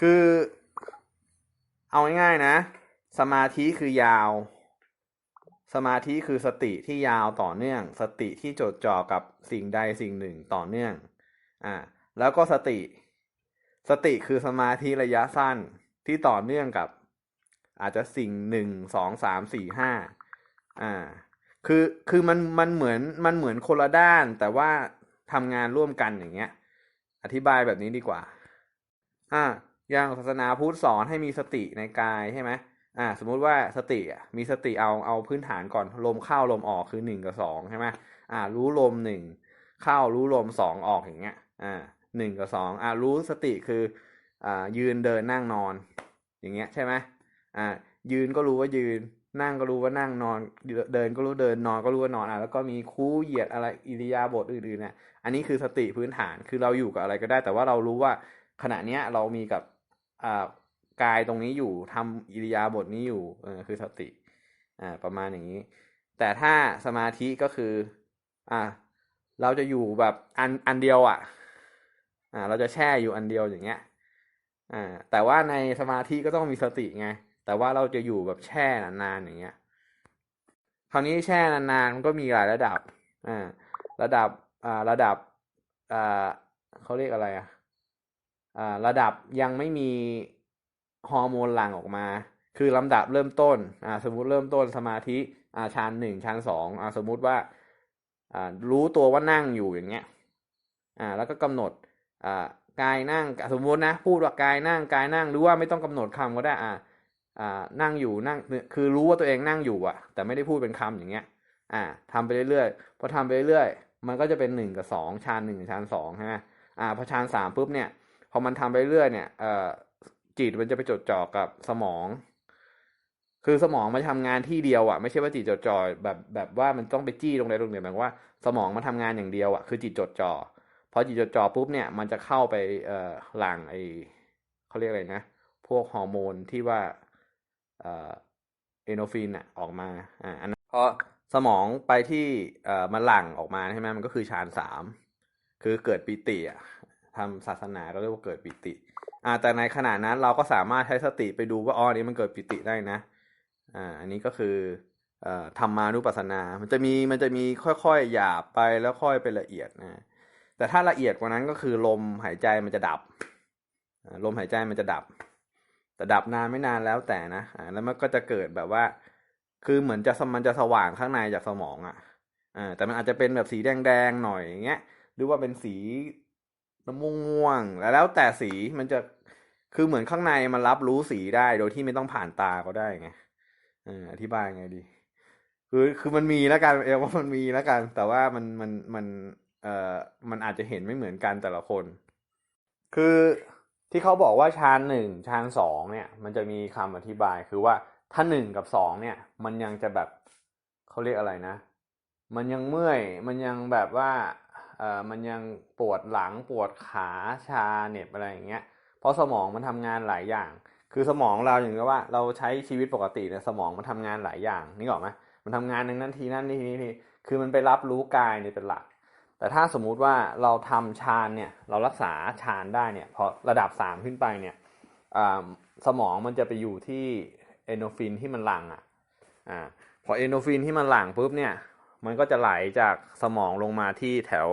คือ เอาง่ายๆนะ สมาธิคือยาว สมาธิคือสติที่ยาวต่อเนื่อง สติที่จดจ่อกับสิ่งใดสิ่งหนึ่งต่อเนื่องอ่าแล้วก็สติ สติคือสมาธิระยะสั้นที่ต่อเนื่องกับ อาจจะสิ่งหนึ่งสองสามสี่ห้าอ่า คือคือมันมันเหมือนมันเหมือนคนละด้าน แต่ว่าทำงานร่วมกันอย่างเงี้ย อธิบายแบบนี้ดีกว่า อ่า อย่างศาสนาพุทธสอนให้มีสติในกายใช่ไหมอ่า สมมุติว่าสติอะมีสติเอาเอาพื้นฐานก่อนลมเข้าลมออกคือหนึ่งกับสองใช่ไหมอ่า รู้ลมหนึ่งเข้ารู้ลมสองออกอย่างเงี้ย อ่าหนึ่งกับสองอ่ารู้สติคืออ่ายืนเดินนั่งนอน อย่างเงี้ยใช่ไหมอ่ายืนก็รู้ว่ายืนนั่งก็รู้ว่านั่งนอนเดินก็รู้เดินนอนก็รู้ว่านอนอะแล้วก็มีคู่เหยียดอะไรอิริยาบถอื่นๆเนี่ยอันนี้คือสติพื้นฐานคือเราอยู่กับอะไรก็ได้ แต่ว่าเรารู้ว่าขณะเนี้ยเรามีกับ กายตรงนี้อยู่ทำอิริยาบถนี้อยู่เออคือสติอ่าประมาณอย่างนี้ แต่ถ้าสมาธิก็คืออ่าเราจะอยู่แบบอันอันเดียวอะอ่าเราจะแช่อยู่อันเดียวอย่างเงี้ยอ่าแต่ว่าในสมาธิก็ต้องมีสติไงแต่ว่าเราจะอยู่แบบแช่นานๆอย่างเงี้ยคราวนี้แช่นานๆมันก็มีหลายระดับอ่าระดับอ่าระดับอ่าเขาเรียกอะไรอะอ่า ระดับยังไม่มีฮอร์โมนหลั่งออกมา คือลำดับเริ่มต้นสมมุติเริ่มต้นสมาธิาชั้นหนึ่งชั้นสองอสมมุติว่าารู้ตัวว่านั่งอยู่อย่างเงี้ยแล้วก็กำหนดกายนั่งสมมุตินะพูดว่ากายนั่งกายนั่งหรือว่าไม่ต้องกำหนดคำก็ได้อ่านั่งอยู่นั่งคือรู้ว่าตัวเองนั่งอยู่อะแต่ไม่ได้พูดเป็นคำอย่างเงี้ยอ่าทำไปเรื่อยๆพอทำไปเรื่อยๆมันก็จะเป็นหนึ่งกับสองชานหนึ่งชานสองใช่ไหมอ่าพอชานสามปุ๊บเนี่ย พอมันทำไปเรื่อยเนี่ยเอ่อจิตมันจะไปจดจ่อกับสมอง คือสมองมันทำงานที่เดียวอะ ไม่ใช่ว่าจิตจดจ่อแบบแบบว่ามันต้องไปจี้ตรงใดตรงหนึ่งแบบว่าสมองมันทำงานอย่างเดียวอะคือจิตจดจ่อพอจิตจดจ่อปุ๊บเนี่ยมันจะเข้าไปเอ่อหลังไอเขาเรียกอะไรนะพวกฮอร์โมนที่ว่าเอ่อเอโนฟินอะออกมาอ่าอันนั้นพอสมองไปที่เอ่อมันหลั่งออกมาใช่ไหมมันก็คือฌานสามคือเกิดปิติอะ ทำศาสนาก็เรียกว่าเกิดปิติอ่าแต่ในขณะนั้นเราก็สามารถใช้สติไปดูว่าอ๋อนี้มันเกิดปิติได้นะอ่าอันนี้ก็คือเอ่อธรรมานุปัสสนา มันจะมีมันจะมีค่อยๆหยาบไปแล้วค่อยไปละเอียดนะแต่ถ้าละเอียดกว่านั้นก็คือลมหายใจมันจะดับลมหายใจมันจะดับ แต่ดับนานไม่นานแล้วแต่นะอ่าแล้วมันก็จะเกิดแบบว่า คือเหมือนจะมันจะสว่างข้างในจากสมองอะอ่าแต่มันอาจจะเป็นแบบสีแดงๆหน่อยอย่างเงี้ยหรือว่าเป็นสี น้ำม่วงๆแล้วแต่สีมันจะคือเหมือนข้างในมันรับรู้สีได้โดยที่ไม่ต้องผ่านตาก็ได้ไงอธิบายไงดี คือคือมันมีแล้วกันเอว่ามันมีแล้วกัน แต่ว่ามันมันมันเอ่อมันอาจจะเห็นไม่เหมือนกันแต่ละคน คือที่เขาบอกว่าชานหนึ่งชานสองเนี่ย มันจะมีคำอธิบายคือว่าถ้าหนึ่งกับสองเนี่ย มันยังจะแบบเขาเรียกอะไรนะ มันยังเมื่อย มันยังแบบว่า เออมันยังปวดหลังปวดขาชาเหน็บอะไรอย่างเงี้ย เพราะสมองมันทำงานหลายอย่าง คือสมองเราอย่างกับว่า เราใช้ชีวิตปกติเนี่ยสมองมันทำงานหลายอย่างนี่หรอไหมมันทำงานหนึ่งนั้นทีนั่นทีนี้ทีคือมันไปรับรู้กายเนี่ยเป็นหลัก แต่ถ้าสมมุติว่าเราทำฌานเนี่ยเรารักษาฌานได้เนี่ยพอระดับสามขึ้นไปเนี่ยสมองมันจะไปอยู่ที่เอโนฟินที่มันหลั่งอะอ่าพอเอโนฟินที่มันหลั่งปุ๊บเนี่ย มันก็จะไหลจากสมองลงมาที่แถว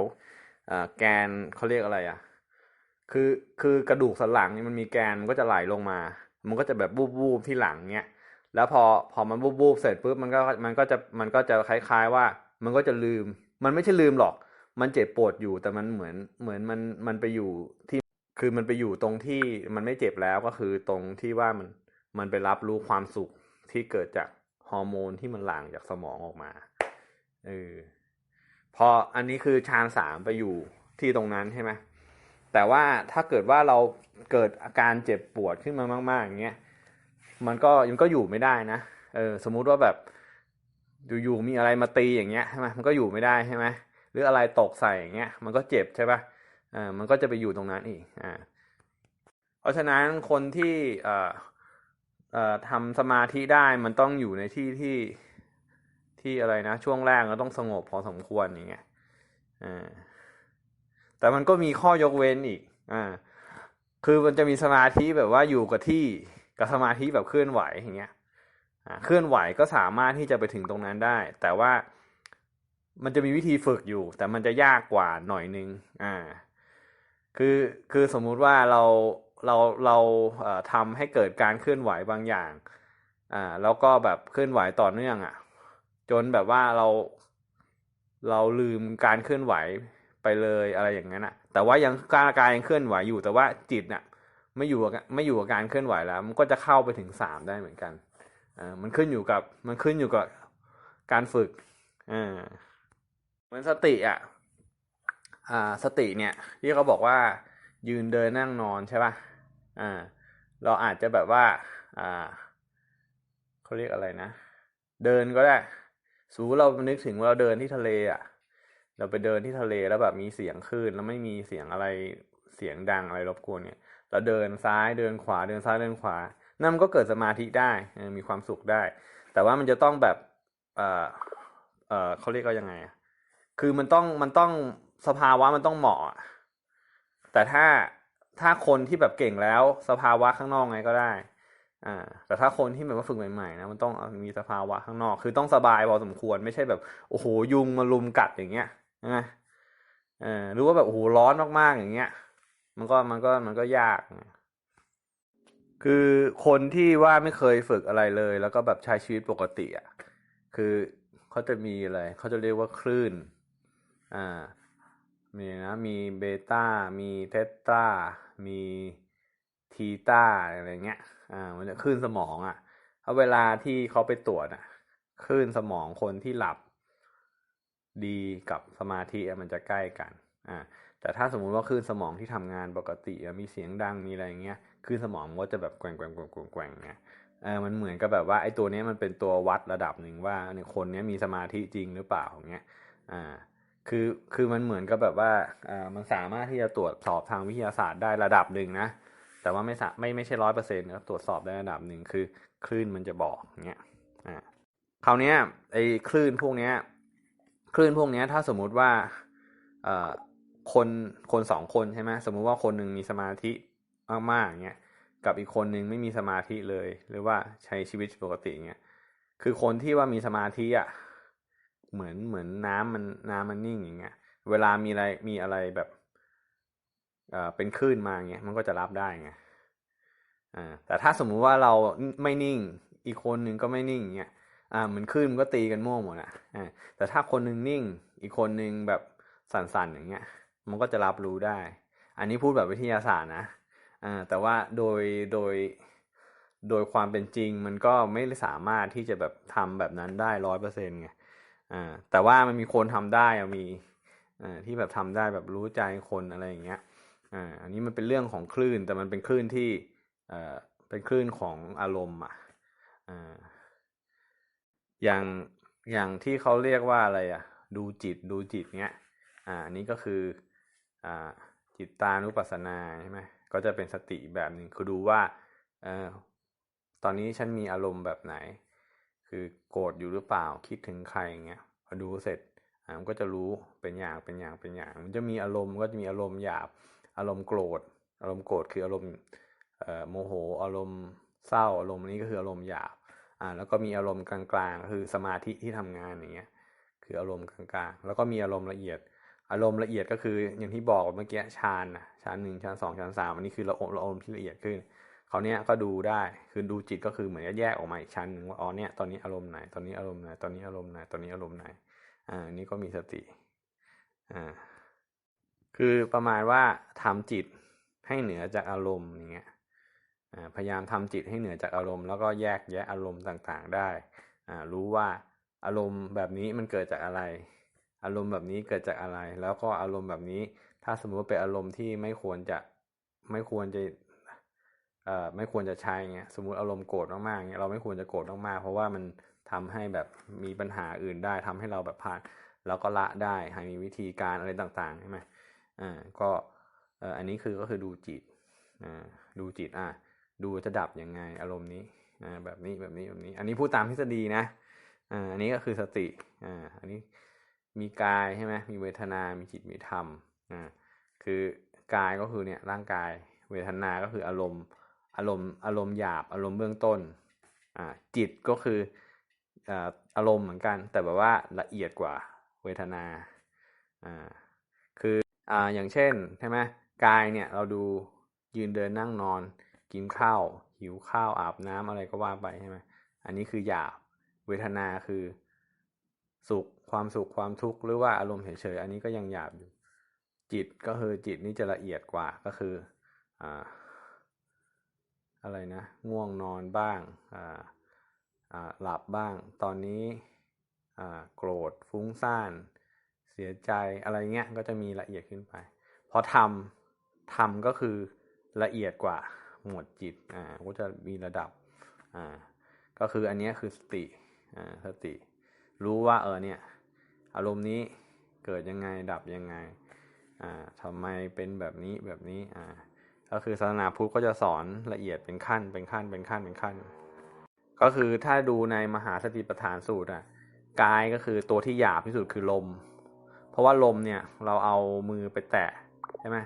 แกนเขาเรียกอะไรอะ คือคือกระดูกสันหลังนี่มันมีแกนมันก็จะไหลลงมา มันก็จะแบบบูบบูบที่หลังเนี่ย แล้วพอพอมันบูบบูบเสร็จปุ๊บมันก็มันก็จะมันก็จะคล้าย ๆว่า มันก็จะลืม มันไม่ใช่ลืมหรอก มันเจ็บปวดอยู่แต่มันเหมือนเหมือนมันมันไปอยู่ที่คือมันไปอยู่ตรงที่มันไม่เจ็บแล้วก็คือตรงที่ว่ามันมันไปรับรู้ความสุขที่เกิดจากฮอร์โมนที่มันหลั่งจากสมองออกมา เออพออันนี้คือชานสามไปอยู่ที่ตรงนั้นใช่ไหมแต่ว่าถ้าเกิดว่าเราเกิดอาการเจ็บปวดขึ้นมามากๆอย่างเงี้ยมันก็มันก็อยู่ไม่ได้นะเออสมมุติว่าแบบอยู่ๆมีอะไรมาตีอย่างเงี้ยใช่ไหมมันก็อยู่ไม่ได้ใช่ไหมหรืออะไรตกใส่อย่างเงี้ยมันก็เจ็บใช่ปะอ่ามันก็จะไปอยู่ตรงนั้นอีกอ่าเพราะฉะนั้นคนที่เอ่อเอ่อทำสมาธิได้มันต้องอยู่ในที่ที่ ที่อะไรนะ ช่วงแรกก็ต้องสงบพอสมควรอย่างเงี้ยอ่าแต่มันก็มีข้อยกเว้นอีกอ่าคือมันจะมีสมาธิแบบว่าอยู่กับที่กับสมาธิแบบเคลื่อนไหวอย่างเงี้ยเคลื่อนไหวก็สามารถที่จะไปถึงตรงนั้นได้ แต่ว่ามันจะมีวิธีฝึกอยู่ แต่มันจะยากกว่าหน่อยนึงอ่าคือคือสมมุติว่าเราเราเราทำให้เกิดการเคลื่อนไหวบางอย่างอ่าแล้วก็แบบเคลื่อนไหวต่อเนื่องอะ จนแบบว่าเราเราลืมการเคลื่อนไหวไปเลยอะไรอย่างนั้นอะแต่ว่ายังการกายยังเคลื่อนไหวอยู่ แต่ว่าจิตน่ะไม่อยู่กับไม่อยู่กับการเคลื่อนไหวแล้ว มันก็จะเข้าไปถึงสามได้เหมือนกันอ่ามันขึ้นอยู่กับมันขึ้นอยู่กับการฝึกอ่าเหมือนสติอะอ่าสติเนี่ยที่เขาบอกว่ายืนเดินนั่งนอนใช่ป่ะอ่าเราอาจจะแบบว่าอ่าเขาเรียกอะไรนะ เดินก็ได้ สมมติเรานึกถึงว่าเราเดินที่ทะเลอะ เราไปเดินที่ทะเลแล้วแบบมีเสียงคลื่นแล้วไม่มีเสียงอะไรเสียงดังอะไรรบกวนเนี่ย เราเดินซ้ายเดินขวาเดินซ้ายเดินขวา นั่นมันก็เกิดสมาธิได้มีความสุขได้ แต่ว่ามันจะต้องแบบเออเออเขาเรียกว่ายังไงคือมันต้องมันต้องสภาวะมันต้องเหมาะ แต่ถ้าถ้าคนที่แบบเก่งแล้วสภาวะข้างนอกไงก็ได้ อ่า แต่ถ้าคนที่แบบว่าฝึกใหม่ๆนะมันต้องมีสภาวะข้างนอก คือต้องสบายพอสมควรไม่ใช่แบบโอ้โหยุงมาลุมกัดอย่างเงี้ยนะเออหรือว่าแบบโอ้โหร้อนมากๆอย่างเงี้ย มันก็มันก็มันก็ยาก คือคนที่ว่าไม่เคยฝึกอะไรเลย แล้วก็แบบใช้ชีวิตปกติอะคือเขาจะมีอะไรเขาจะเรียกว่าคลื่น อ่า มีนะ มีเบต้า มีเทสตามีทีต้าอะไรเงี้ย อ่ามันจะคลื่นสมองอะเพราะเวลาที่เขาไปตรวจอะคลื่นสมองคนที่หลับดีกับสมาธิมันจะใกล้กันอ่าแต่ถ้าสมมุติว่าคลื่นสมองที่ทำงานปกติมีเสียงดังมีอะไรเงี้ยคลื่นสมองมันก็จะแบบแกว่งแกว่งแกว่งแกว่งแกว่งเงี้ยเออมันเหมือนกับแบบว่าไอ้ตัวนี้มันเป็นตัววัดระดับหนึ่งว่าเนี่ยคนนี้มีสมาธิจริงหรือเปล่าอย่างเงี้ยอ่าคือคือมันเหมือนกับแบบว่าอ่ามันสามารถที่จะตรวจสอบทางวิทยาศาสตร์ได้ระดับหนึ่งนะ แต่ว่าไม่สาไม่ไม่ใช่ร้อยเปอร์เซ็นต์นะตรวจสอบได้ระดับหนึ่งคือ คลื่นมันจะบอกเงี้ยอ่าคราวนี้ไอ้คลื่นพวกเนี้ยคลื่นพวกเนี้ยถ้าสมมุติว่าเอ่อคนคนสองคนใช่ไหมสมมุติว่าคนหนึ่งมีสมาธิมากๆเงี้ยกับอีกคนหนึ่งไม่มีสมาธิเลย หรือว่าใช้ชีวิตปกติเงี้ยคือคนที่ว่ามีสมาธิอะเหมือนเหมือนน้ำมันน้ำมันนิ่งอย่างเงี้ยเวลามีอะไรมีอะไรแบบ เออเป็นคลื่นมาเงี้ยมันก็จะรับได้ไงอ่าแต่ถ้าสมมุติว่าเราไม่นิ่ง อีกคนหนึ่งก็ไม่นิ่งเงี้ยอ่าเหมือนคลื่นมันก็ตีกันมั่วหมดอะอ่าแต่ถ้าคนหนึ่งนิ่ง อีกคนหนึ่งแบบสั่นๆอย่างเงี้ย มันก็จะรับรู้ได้ อันนี้พูดแบบวิทยาศาสตร์นะอ่าแต่ว่าโดยโดยโดยความเป็นจริงมันก็ไม่สามารถที่จะแบบทำแบบนั้นได้ร้อยเปอร์เซ็นต์ไงอ่าแต่ว่ามันมีคนทำได้มีอ่าที่แบบทำได้แบบรู้ใจคนอะไรอย่างเงี้ย อ่าอันนี้มันเป็นเรื่องของคลื่น แต่มันเป็นคลื่นที่เอ่อเป็นคลื่นของอารมณ์อะอ่าอย่างอย่างที่เขาเรียกว่าอะไรอะ ดูจิตดูจิตเนี้ยอ่าอันนี้ก็คืออ่าจิตตานุปัสสนาใช่ไหมก็จะเป็นสติแบบหนึ่งคือดูว่าเออตอนนี้ฉันมีอารมณ์แบบไหน คือโกรธอยู่หรือเปล่าคิดถึงใครอย่างเงี้ยพอดูเสร็จอ่ามันก็จะรู้เป็นอย่างเป็นอย่างเป็นอย่าง มันจะมีอารมณ์ก็จะมีอารมณ์หยาบ อารมณ์โกรธ อารมณ์โกรธคืออารมณ์โมโห อารมณ์เศร้า อารมณ์นี้ก็คืออารมณ์หยาบ อ่า แล้วก็มีอารมณ์กลางๆ คือสมาธิที่ทำงานอย่างเงี้ย คืออารมณ์กลางๆ แล้วก็มีอารมณ์ละเอียด อารมณ์ละเอียดก็คืออย่างที่บอกเมื่อกี้ฌานนะฌานหนึ่งฌานสองฌานสามอันนี้คือเราเราอารมณ์ที่ละเอียดขึ้นเขาเนี้ยก็ดูได้ คือดูจิตก็คือเหมือนจะแยกออกมาอีกชั้นหนึ่งว่า อ๋อ เนี่ย ตอนนี้อารมณ์ไหน ตอนนี้อารมณ์ไหน ตอนนี้อารมณ์ไหน ตอนนี้อารมณ์ไหน อ่า นี่ก็มีสติ อ่า คือประมาณว่าทำจิตให้เหนือจากอารมณ์อย่างเงี้ยพยายามทำจิตให้เหนือจากอารมณ์แล้วก็แยกแยะอารมณ์ต่างๆได้ รู้ว่าอารมณ์แบบนี้มันเกิดจากอะไร อารมณ์แบบนี้เกิดจากอะไร แล้วก็อารมณ์แบบนี้ ถ้าสมมติว่าเป็นอารมณ์ที่ไม่ควรจะไม่ควรจะไม่ควรจะใช้เงี้ยสมมติอารมณ์โกรธมากๆเงี้ยเราไม่ควรจะโกรธมากๆเพราะว่ามันทำให้แบบมีปัญหาอื่นได้ทำให้เราแบบผ่านแล้วก็ละได้ให้มีวิธีการอะไรต่างๆใช่ไหม อ่าก็อันนี้คือก็คือดูจิตอ่าดูจิตอ่าดูจะดับยังไงอารมณ์นี้อ่าแบบนี้แบบนี้แบบนี้ อันนี้พูดตามทฤษฎีนะอ่าอันนี้ก็คือสติอ่าอันนี้มีกายใช่ไหมมีเวทนา มีจิต มีธรรมอ่าคือกายก็คือเนี่ยร่างกายเวทนาก็คืออารมณ์อารมณ์อารมณ์หยาบอารมณ์เบื้องต้นอ่าจิตก็คืออ่าอารมณ์เหมือนกัน แต่แบบว่าละเอียดกว่าเวทนาอ่าคือ อ่าอย่างเช่นใช่ไหมกายเนี่ยเราดูยืนเดินนั่งนอน กินข้าวหิวข้าวอาบน้ำอะไรก็ว่าไปใช่ไหมอันนี้คือหยาบเวทนาคือสุขความสุขความทุกข์หรือว่าอารมณ์เฉยๆอันนี้ก็ยังหยาบอยู่ จิตก็คือจิตนี่จะละเอียดกว่าก็คืออ่าอะไรนะง่วงนอนบ้างอ่าอ่าหลับบ้าง ตอนนี้อ่าโกรธฟุ้งซ่าน เสียใจอะไรเงี้ยก็จะมีละเอียดขึ้นไป พอทำทำก็คือละเอียดกว่าหมวดจิตอ่าก็จะมีระดับอ่าก็คืออันนี้คือสติอ่าสติ รู้ว่าเออเนี่ยอารมณ์นี้เกิดยังไงดับยังไงอ่าทำไมเป็นแบบนี้แบบนี้อ่าก็คือศาสนาพุทธก็จะสอนละเอียดเป็นขั้นเป็นขั้นเป็นขั้นเป็นขั้น ก็คือถ้าดูในมหาสติปัฏฐานสูตรอะกายก็คือตัวที่หยาบที่สุดคือลม ราะว่าลมเนี่ยเราเอามือไปแตะใช่ไหม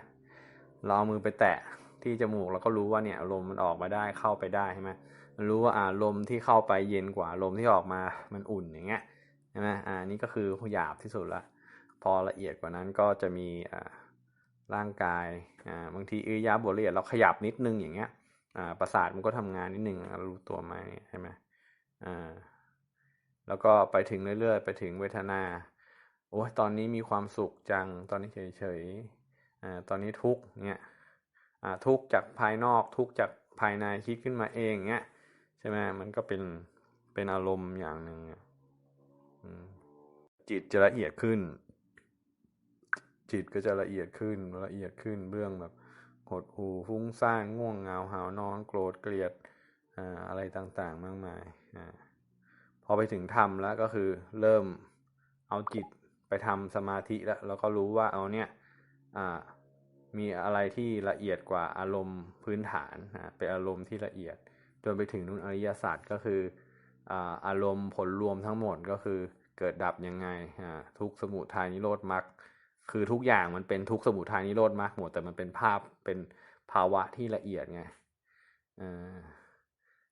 เราเอามือไปแตะที่จมูกเราก็รู้ว่าเนี่ยลมมันออกมาได้เข้าไปได้ใช่ไหมมันรู้ว่าอ่าลมที่เข้าไปเย็นกว่าลมที่ออกมามันอุ่นอย่างเงี้ยใช่ไหมอ่านี่ก็คือหยาบที่สุดละพอละเอียดกว่านั้นก็จะมีอ่าร่างกายอ่าบางทีอิริยาบถละเอียดเราขยับนิดนึงอย่างเงี้ยอ่าประสาทมันก็ทำงานนิดนึงรู้ตัวไหมใช่ไหมอ่าแล้วก็ไปถึงเรื่อยๆ ไปถึงเวทนา โอ้ยตอนนี้มีความสุขจัง ตอนนี้เฉยๆอ่าตอนนี้ทุกเนี่ยอ่าทุกจากภายนอกทุกจากภายในคิดขึ้นมาเองเงี้ยใช่ไหมมันก็เป็นเป็นอารมณ์อย่างหนึ่งจิตจะละเอียดขึ้น จิตก็จะละเอียดขึ้นละเอียดขึ้นเรื่องแบบหดหูฟุ้งซ่านง่วงเหงาหาวนอนโกรธเกลียดอะไรต่างๆมากมายพอไปถึงธรรมแล้วก็คือเริ่มเอาจิต ไปทำสมาธิแล้วแล้วก็รู้ว่าเอาเนี่ยมีอะไรที่ละเอียดกว่าอารมณ์พื้นฐานเป็นอารมณ์ที่ละเอียดจนไปถึงนุ่นอริยศาสัจก็คืออารมณ์ผลรวมทั้งหมดก็คือเกิดดับยังไงทุกสมุทัยนิโรธมรรคคือทุกอย่างมันเป็นทุกสมุทัยนิโรธมรรคหมดแต่มันเป็นภาพเป็นภาวะที่ละเอียดไง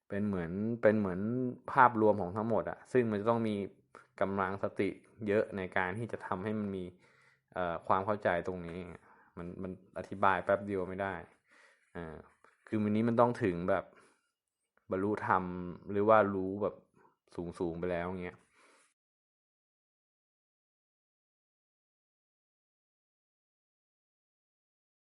เป็นเหมือนเป็นเหมือนภาพรวมของทั้งหมดอะซึ่งมันจะต้องมีกำลังสติ เยอะในการที่จะทำให้มันมีความเข้าใจตรงนี้ มันมันอธิบายแป๊บเดียวไม่ได้อ่าคือวันนี้มันต้องถึงแบบบรรลุธรรมหรือว่ารู้แบบสูงสูงๆไปแล้วเงี้ย